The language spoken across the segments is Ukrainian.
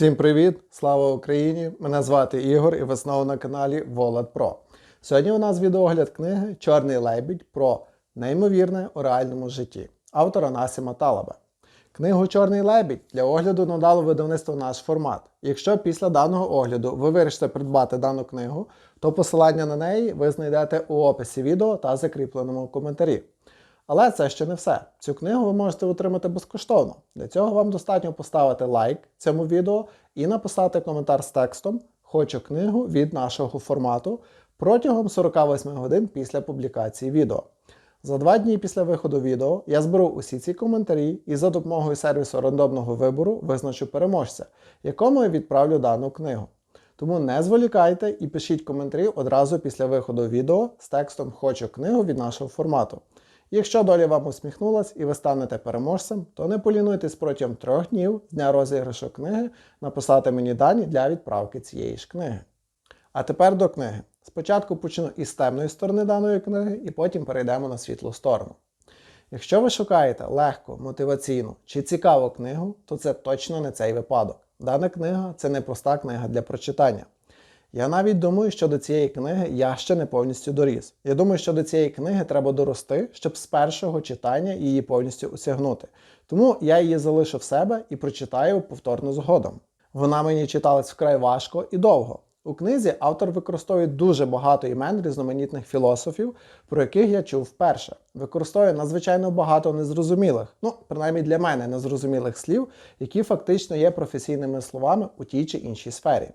Усім привіт! Слава Україні! Мене звати Ігор і ви знову на каналі Волод Про. Сьогодні у нас відеогляд книги Чорний лебідь про неймовірне у реальному житті автора Насіма Талаба. Книгу Чорний лебідь для огляду надало видавництво наш формат. Якщо після даного огляду ви вирішите придбати дану книгу, то посилання на неї ви знайдете у описі відео та закріпленому коментарі. Але це ще не все. Цю книгу ви можете отримати безкоштовно. Для цього вам достатньо поставити лайк цьому відео і написати коментар з текстом Хочу книгу від нашого формату протягом 48 годин після публікації відео. За два дні після виходу відео я зберу усі ці коментарі і за допомогою сервісу рандомного вибору визначу переможця, якому я відправлю дану книгу. Тому не зволікайте і пишіть коментарі одразу після виходу відео з текстом Хочу книгу від нашого формату. Якщо доля вам усміхнулась і ви станете переможцем, то не полінуйтесь протягом трьох днів з дня розіграшу книги написати мені дані для відправки цієї ж книги. А тепер до книги. Спочатку почну із темної сторони даної книги і потім перейдемо на світлу сторону. Якщо ви шукаєте легку, мотиваційну чи цікаву книгу, то це точно не цей випадок. Дана книга це не проста книга для прочитання. Я навіть думаю, що до цієї книги я ще не повністю доріс. Я думаю, що до цієї книги треба дорости, щоб з першого читання її повністю осягнути. Тому я її залишу в себе і прочитаю повторно згодом. Вона мені читалась вкрай важко і довго. У книзі автор використовує дуже багато імен різноманітних філософів, про яких я чув вперше. Використовує надзвичайно багато незрозумілих, ну принаймні для мене незрозумілих слів, які фактично є професійними словами у тій чи іншій сфері.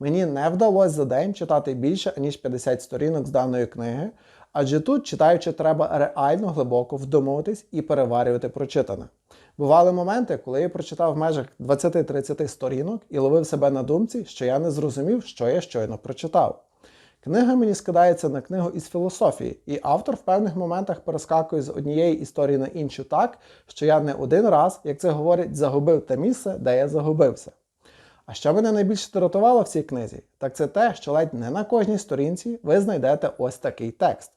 Мені не вдалося за день читати більше, ніж 50 сторінок з даної книги, адже тут, читаючи, треба реально глибоко вдумуватись і переварювати прочитане. Бували моменти, коли я прочитав в межах 20-30 сторінок і ловив себе на думці, що я не зрозумів, що я щойно прочитав. Книга мені скидається на книгу із філософії, і автор в певних моментах перескакує з однієї історії на іншу так, що я не один раз, як це говорять, загубив те місце, де я загубився. А що мене найбільше дратувало в цій книзі, так це те, що ледь не на кожній сторінці ви знайдете ось такий текст.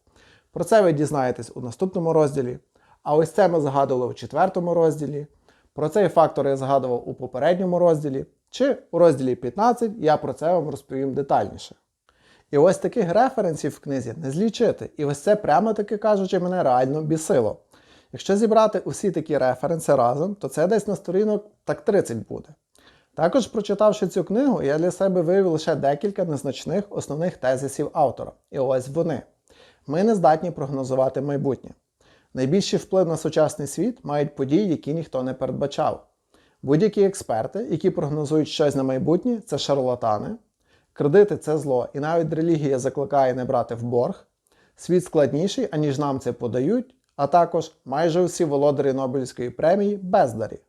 Про це ви дізнаєтесь у наступному розділі. А ось це ми згадували у четвертому розділі. Про цей фактор я згадував у попередньому розділі. Чи у розділі 15 я про це вам розповім детальніше. І ось таких референсів в книзі не злічити. І ось це прямо таки кажучи, мене реально бісило. Якщо зібрати усі такі референси разом, то це десь на сторінок так 30 буде. Також, прочитавши цю книгу, я для себе виявив лише декілька незначних основних тезисів автора. І ось вони. Ми не здатні прогнозувати майбутнє. Найбільший вплив на сучасний світ мають події, які ніхто не передбачав. Будь-які експерти, які прогнозують щось на майбутнє, це шарлатани. Кредити це зло, і навіть релігія закликає не брати в борг. Світ складніший, аніж нам це подають, а також майже усі володарі Нобелівської премії бездарі.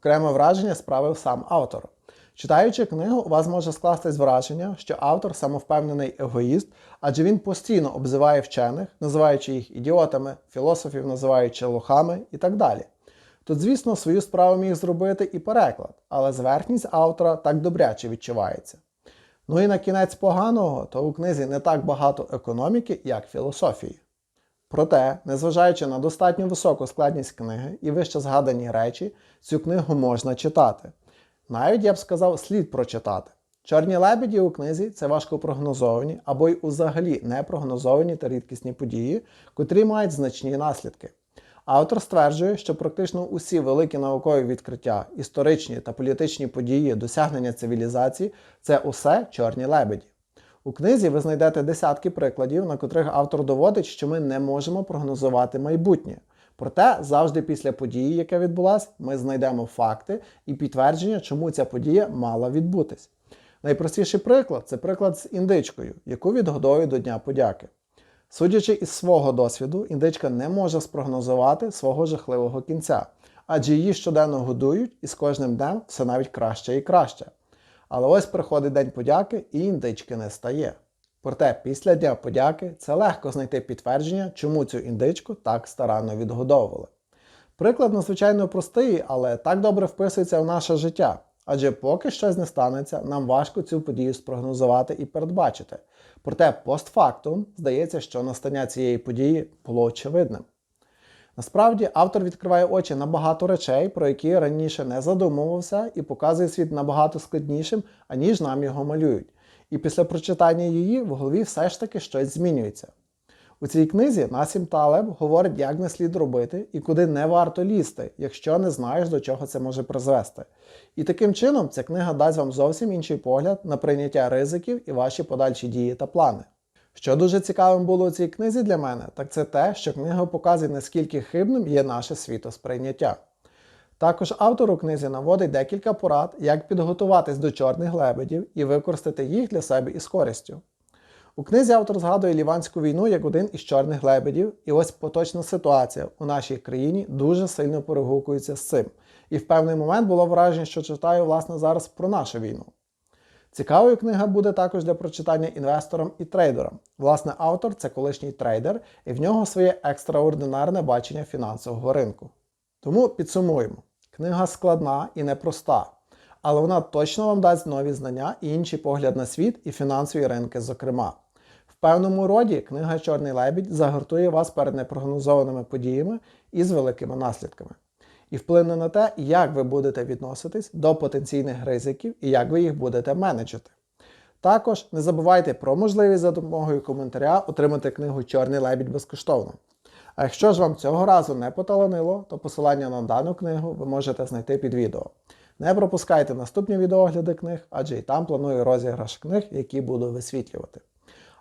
Окреме враження справив сам автор. Читаючи книгу, у вас може скластись враження, що автор самовпевнений егоїст, адже він постійно обзиває вчених, називаючи їх ідіотами, філософів називаючи лохами і так далі. Тут, звісно, свою справу міг зробити і переклад, але зверхність автора так добряче відчувається. Ну і на кінець поганого, то у книзі не так багато економіки, як філософії. Проте, незважаючи на достатньо високу складність книги і вище згадані речі, цю книгу можна читати. Навіть я б сказав, слід прочитати. Чорні лебеді у книзі це важко прогнозовані або й узагалі непрогнозовані та рідкісні події, котрі мають значні наслідки. Автор стверджує, що практично усі великі наукові відкриття, історичні та політичні події, досягнення цивілізації це усе чорні лебеді. У книзі ви знайдете десятки прикладів, на котрих автор доводить, що ми не можемо прогнозувати майбутнє. Проте завжди після події, яка відбулася, ми знайдемо факти і підтвердження, чому ця подія мала відбутись. Найпростіший приклад це приклад з індичкою, яку відгодовують до Дня подяки. Судячи із свого досвіду, індичка не може спрогнозувати свого жахливого кінця, адже її щоденно годують і з кожним днем все навіть краще і краще. Але ось приходить День подяки і індички не стає. Проте після Дня подяки це легко знайти підтвердження, чому цю індичку так старанно відгодовували. Приклад надзвичайно простий, але так добре вписується в наше життя. Адже поки щось не станеться, нам важко цю подію спрогнозувати і передбачити. Проте постфактум здається, що настання цієї події було очевидним. Насправді, автор відкриває очі на багато речей, про які раніше не задумувався, і показує світ набагато складнішим, аніж нам його малюють. І після прочитання її в голові все ж таки щось змінюється. У цій книзі Насім Талеб говорить, як не слід робити і куди не варто лізти, якщо не знаєш, до чого це може призвести. І таким чином ця книга дасть вам зовсім інший погляд на прийняття ризиків і ваші подальші дії та плани. Що дуже цікавим було у цій книзі для мене, так це те, що книга показує, наскільки хибним є наше світосприйняття. Також автор у книзі наводить декілька порад, як підготуватись до чорних лебедів і використати їх для себе із користю. У книзі автор згадує Ліванську війну як один із чорних лебедів, і ось поточна ситуація у нашій країні дуже сильно перегукується з цим. І в певний момент було враження, що читаю власне зараз про нашу війну. Цікавою книга буде також для прочитання інвесторам і трейдерам. Власне, автор це колишній трейдер, і в нього своє екстраординарне бачення фінансового ринку. Тому підсумуємо: книга складна і непроста, але вона точно вам дасть нові знання і інший погляд на світ і фінансові ринки, зокрема. В певному роді книга Чорний лебідь загартує вас перед непрогнозованими подіями і з великими наслідками. І вплине на те, як ви будете відноситись до потенційних ризиків і як ви їх будете менеджити. Також не забувайте про можливість за допомогою коментаря отримати книгу Чорний лебідь безкоштовно. А якщо ж вам цього разу не поталанило, то посилання на дану книгу ви можете знайти під відео. Не пропускайте наступні відеогляди книг, адже і там планую розіграш книг, які буду висвітлювати.